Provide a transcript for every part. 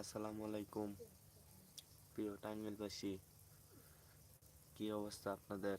আসসালামু আলাইকুম। প্রিয় টাঙ্গাইলবাসী কি অবস্থা আপনাদের?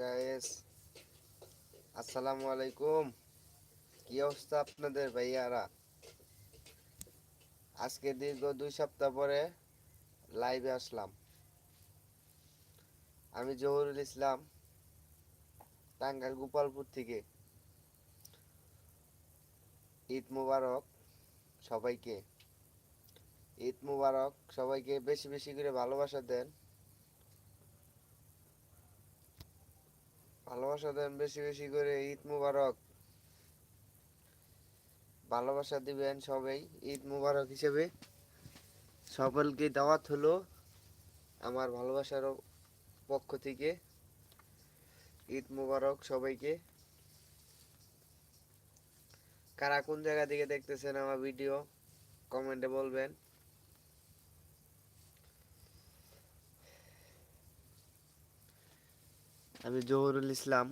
গাইস আসসালামু আলাইকুম কি অবস্থা আপনাদের ভাইয়ারা? আজকে দীর্ঘ দুই সপ্তাহ পরে লাইভে আসলাম। আমি জহুরুল ইসলাম, টাঙ্গাইল গোপালপুর থেকে। ঈদ মুবারক সবাইকে। ঈদ মুবারক সবাইকে বেশি বেশি করে ভালোবাসা দেন। ভালোবাসা দেন বেশি বেশি করে, ঈদ মুবারক। ভালোবাসা দিবেন সবাই, ঈদ মুবারক হিসেবে। সকলকে দাওয়াত হলো আমার ভালোবাসার পক্ষ থেকে। ঈদ মুবারক সবাইকে। কারা কোন জায়গা থেকে দেখতেছেন আমার ভিডিও, কমেন্টে বলবেন। আমি জহুরুল ইসলাম।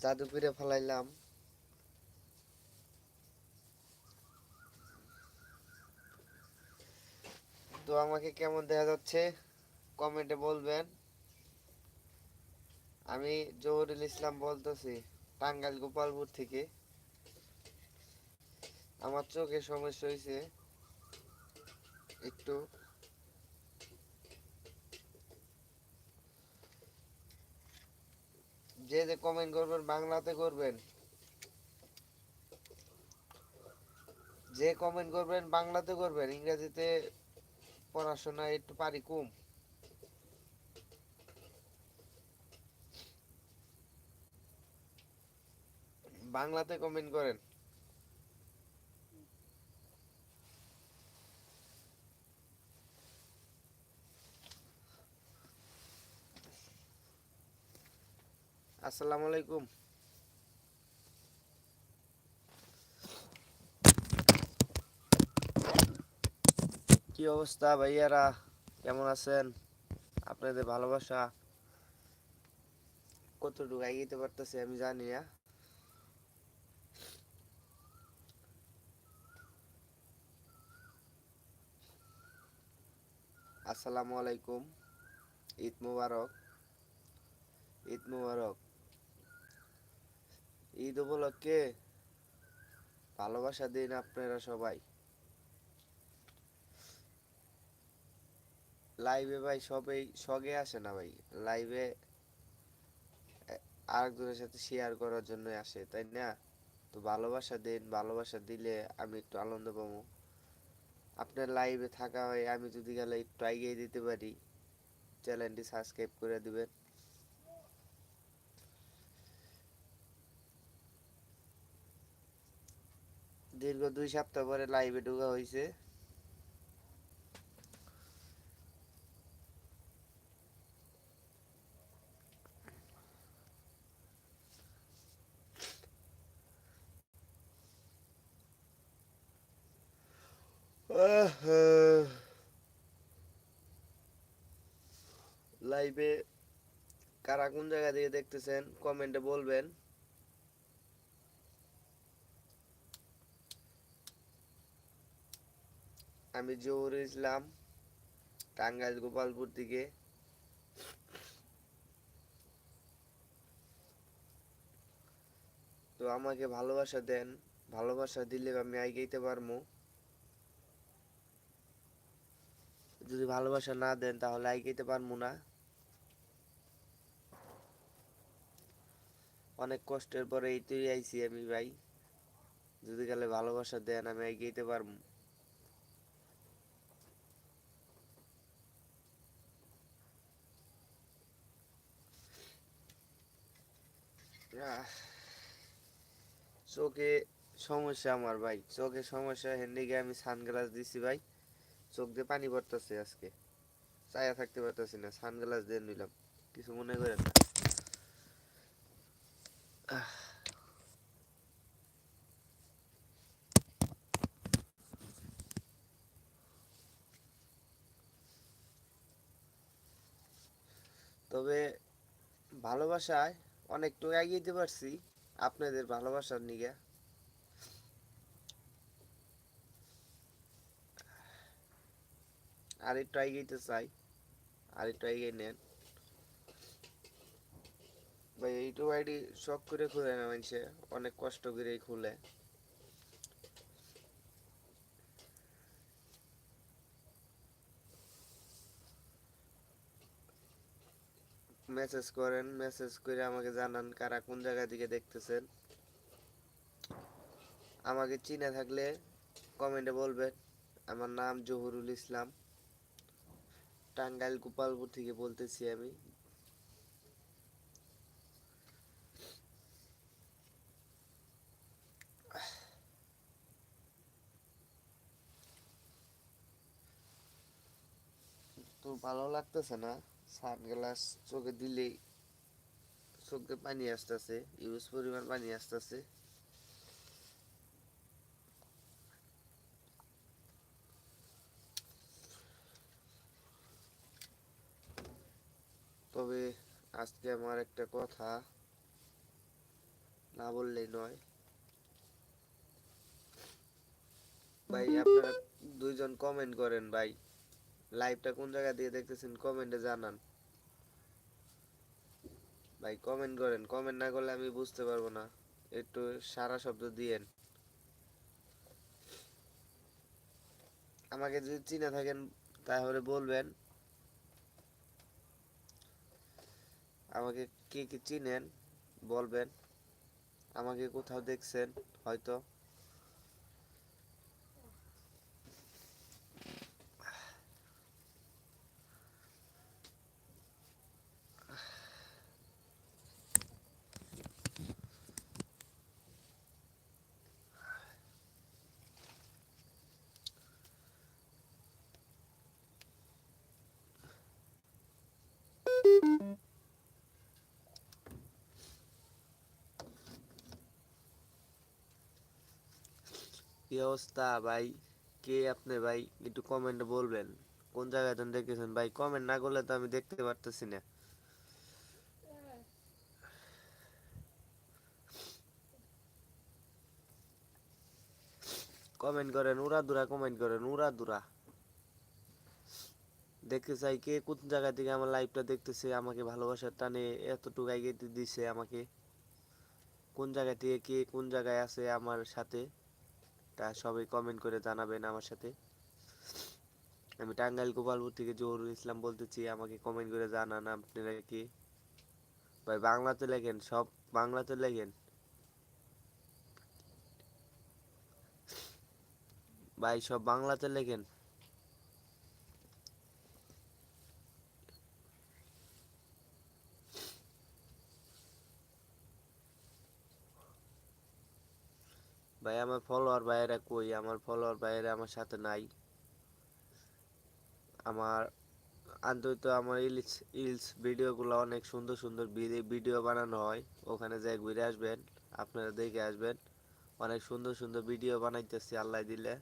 জাদুপুরে ফেলাইলাম। তো আমাকে কেমন দেখা যাচ্ছে? কমেন্টে বলবেন। আমি জহুরুল ইসলাম বলতেছি, টাঙ্গাইল গোপালপুর থেকে। আমার চোখে সমস্যা হয়েছে একটু যে যে কমেন্ট করবেন, বাংলাতে করবেন। যে কমেন্ট করবেন, বাংলাতে করবেন। ইংরেজিতে পড়াশোনা একটু পারি কম। বাংলাতে কমেন্ট করেন। আসসালামু আলাইকুম। কি অবস্থা ভাইয়ারা? কেমন আছেন? আপনাদের ভালোবাসা কতটুকু এগিয়ে পারতেছে আমি জানি না। আসসালামু আলাইকুম। ঈদ মুবারক। ঈদ মুবারক। ঈদ উপলক্ষে ভালোবাসা দিন আপনারা সবাই। লাইভে ভাই সবাই সগে আসে না ভাই। লাইভে আরেকজনের সাথে শেয়ার করার জন্য আসে, তাই না? তো ভালোবাসা দিন, ভালোবাসা দিলে আমি একটু আনন্দ পাবো। আপনার লাইভে থাকা হয়, আমি যদি গেলে একটু এগিয়ে দিতে পারি। চ্যানেলটি সাবস্ক্রাইব করে দিবেন। দীর্ঘ দুই সপ্তাহ পরে লাইভে ঢোকা হয়েছে লাইভে কারা কোন জায়গা থেকে দেখতেছেন কমেন্টে বলবেন। আমি জহুর ইসলাম টাঙ্গাইল গোপালপুর থেকে তো আমাকে ভালোবাসা দেন, ভালোবাসা দিলে আমি আগাইতে পারব। যদি ভালোবাসা না দেন তাহলে আগাইতে পারব না। অনেক কষ্টের পরে এই এইটাই আইছি আমি ভাই। যদি গেলে ভালোবাসা দেন আমি এগিয়ে পারব। চোখে সমস্যা আমার ভাই। চোখে সমস্যা, হেন্ডিকে আমি সানগ্লাস দিছি ভাই। চোখ দিয়ে পানি পড়তেছে আজকে। চায়া থাকতে পারতেছি না, সানগ্লাস দিয়ে নিলাম। কিছু মনে করেন না। তবে ভালোবাসায় অনেকটু এগিয়ে পারছি আপনাদের ভালোবাসার নিগে। আর একটু এগিয়ে চাই, আর একটু এগিয়ে নেন। ভাই এইটু আইডি শখ করে খুলে না মানুষে অনেক কষ্ট করে খুলে। মেসেজ করেন মেসেজ করে আমাকে জানান কারা কোন জায়গা থেকে দেখতেছেন। আমাকে চিনে থাকলে কমেন্টে বলবেন। আমার নাম জহুরুল ইসলাম। টাঙ্গাইল গোপালপুর থেকে বলতেছি আমি। তো ভালো লাগতেছে না। সানগ্লাস চোখে দিলেই চোখে পানি আসতেছে, ইউজ পরিমাণ পানি আসতেছে। তবে আজকে আমার একটা কথা না বললেই নয়। ভাই, আপনারা দুইজন কমেন্ট করেন ভাই। লাইভটা কোন জায়গা দিয়ে দেখতেছেন? কমেন্টে জানান। ভাই কমেন্ট করেন। কমেন্ট না করলে আমি বুঝতে পারব না। একটু সারা শব্দ দিয়েন। আমাকে যদি চিনে থাকেন, তাহলে বলবেন। আমাকে কে কে চিনেন, বলবেন। আমাকে কোথাও দেখছেন, হয়তো। কি অবস্থা ভাই? কে আপনি ভাই? একটু কমেন্টে বলবেন। কোন জায়গায় তুমি দেখেছেন ভাই কমেন্ট না করলে তো আমি দেখতে পারতেছি না। কমেন্ট করেন উড়া দুরা কমেন্ট করেন উড়া দুরা দেখতে চাই কে কোন জায়গা থেকে আমার লাইভটা দেখতেছে, আমাকে ভালোবাসার টানে, এতটুকু এগিয়ে দিছে আমাকে। কোন জায়গা থেকে কে কোন জায়গায় আছে আমার সাথে? তা সবাই কমেন্ট করে জানাবেন আমার সাথে। আমি টাঙ্গাইল গোপালপুর থেকে জহুরুল ইসলাম বলতেছি, আমাকে কমেন্ট করে জানান আপনারা কি? ভাই, বাংলাতে লেখেন, সব বাংলাতে লেখেন? ভাই, সব বাংলাতে লেখেন ভাই আমার ফলোয়ার ভাইয়েরা কই? আমার ফলোয়ার ভাইয়েরা আমার সাথে নাই। আমার আন্তরিত আমার ইলস ইলস ভিডিওগুলো অনেক সুন্দর সুন্দর ভিডিও বানানো হয়। ওখানে যাই ঘুরে আসবেন, আপনারা দেখে আসবেন। অনেক সুন্দর সুন্দর ভিডিও বানাইতেছি আল্লাহ দিলে।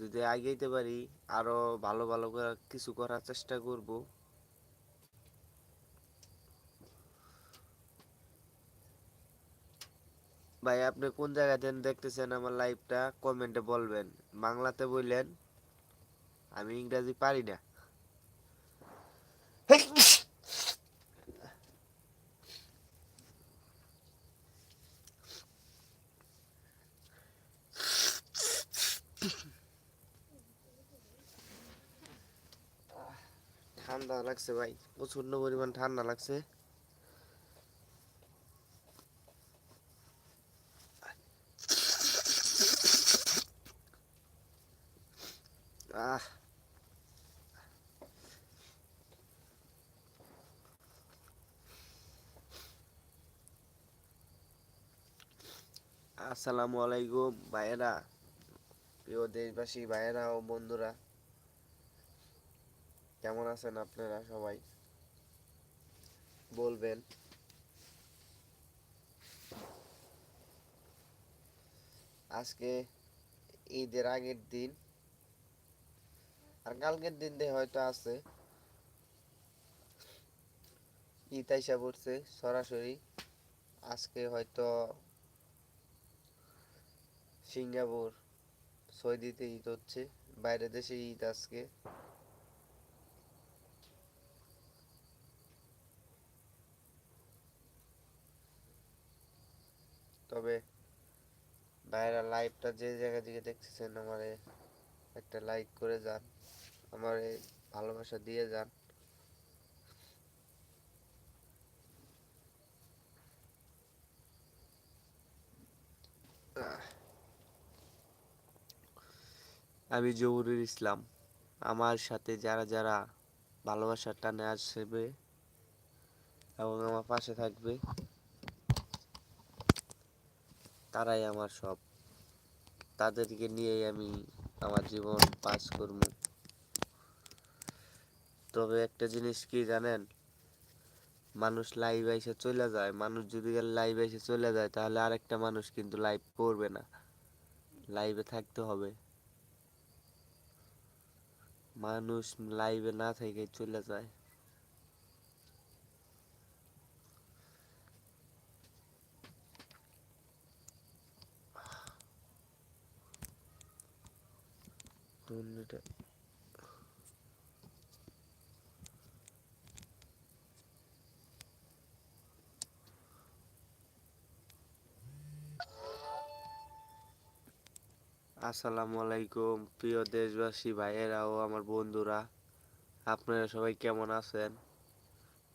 যদি আগাইতে পারি, আরও ভালো ভালো করে কিছু করার চেষ্টা করব। ভাই, আপনি কোন জায়গা থেকে দেখতেছেন আমার লাইভটা কমেন্টে বলবেন। বাংলাতে বললেন, আমি ইংরাজি পারি না। ঠান্ডা লাগছে ভাই প্রচণ্ড পরিমাণ ঠান্ডা লাগছে। আসসালামু আলাইকুম, ভাইয়েরা, প্রিয় দেশবাসী, ভাইয়েরা ও বন্ধুরা। কেমন আছেন আপনারা সবাই? বলবেন। আজকে ঈদের আগের দিন, আর কালকের দিন দিয়ে হয়তো আছে। ঈদ আইসা পড়ছে, সরাসরি। আজকে হয়তো সিঙ্গাপুর, সৌদিতে ঈদ হচ্ছে, বাইরে দেশে ঈদ আজকে। তবে ভাইরা লাইভটা যে জায়গা থেকে দেখতেছেন, আমারে একটা লাইক করে যান, আমারে ভালোবাসা দিয়ে যান। আমি জহুরুল ইসলাম। আমার সাথে যারা যারা ভালোবাসার টানে আসবে এবং আমার পাশে থাকবে, তারাই আমার সব। তাদেরকে নিয়েই আমি আমার জীবন পাস করব। তবে একটা জিনিস কি জানেন? মানুষ লাইভ এসে চলে যায়। মানুষ যদি লাইভ এসে চলে যায়, তাহলে আরেকটা মানুষ কিন্তু লাইভ করবে না। লাইভে থাকতে হবে। মানুষ লাইভে না থেকে চলে যায়। ধন্যটা আসসালামু আলাইকুম। প্রিয় দেশবাসী ভাইয়েরা ও আমার বন্ধুরা, আপনারা সবাই কেমন আছেন?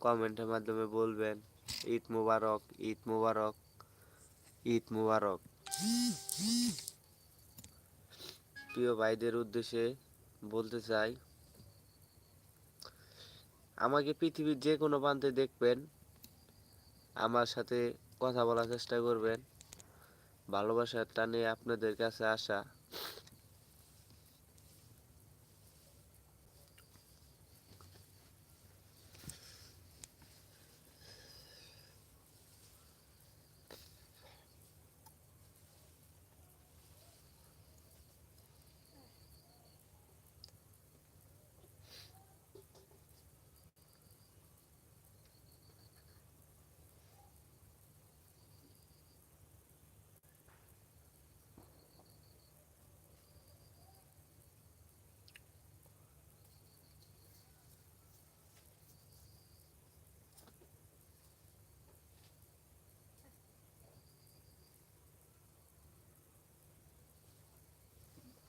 কমেন্টের মাধ্যমে বলবেন, ঈদ মুবারক ঈদ মুবারক ঈদ মুবারক। প্রিয় ভাইদের উদ্দেশ্যে বলতে চাই, আমাকে পৃথিবীর যে কোনো প্রান্তে দেখবেন, আমার সাথে কথা বলার চেষ্টা করবেন, ভালোবাসার টানে আপনাদের কাছে আসা।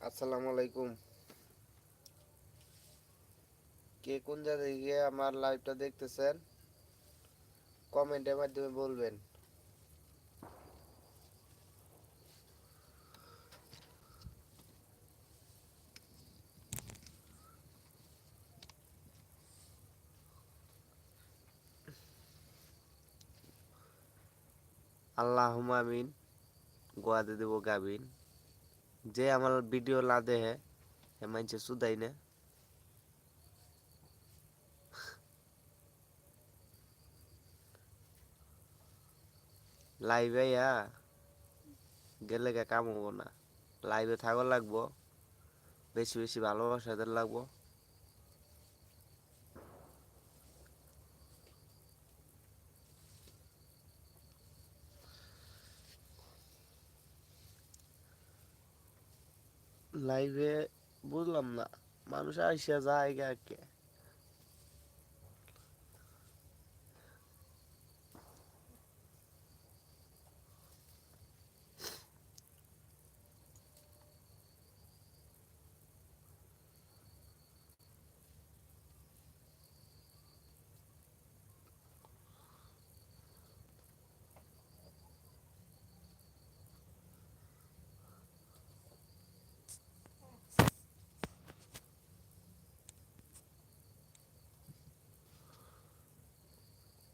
আসসালামু আলাইকুম। কে কোন জায়গা থেকে আমার লাইভটা দেখতেছেন? কমেন্টের মাধ্যমে বলবেন। আল্লাহ আমিন। গোয়াতে দেবো গাবিন। যে আমার ভিডিও না দেহে হে মানছে শুধাই না। লাইভে ইয়া, গেলে কাম হব না। লাইভে থাকা লাগবো, বেশি বেশি ভালোবাসা লাগবো। লাইভে বুঝলাম না। মানুষ আইসা যায় কে।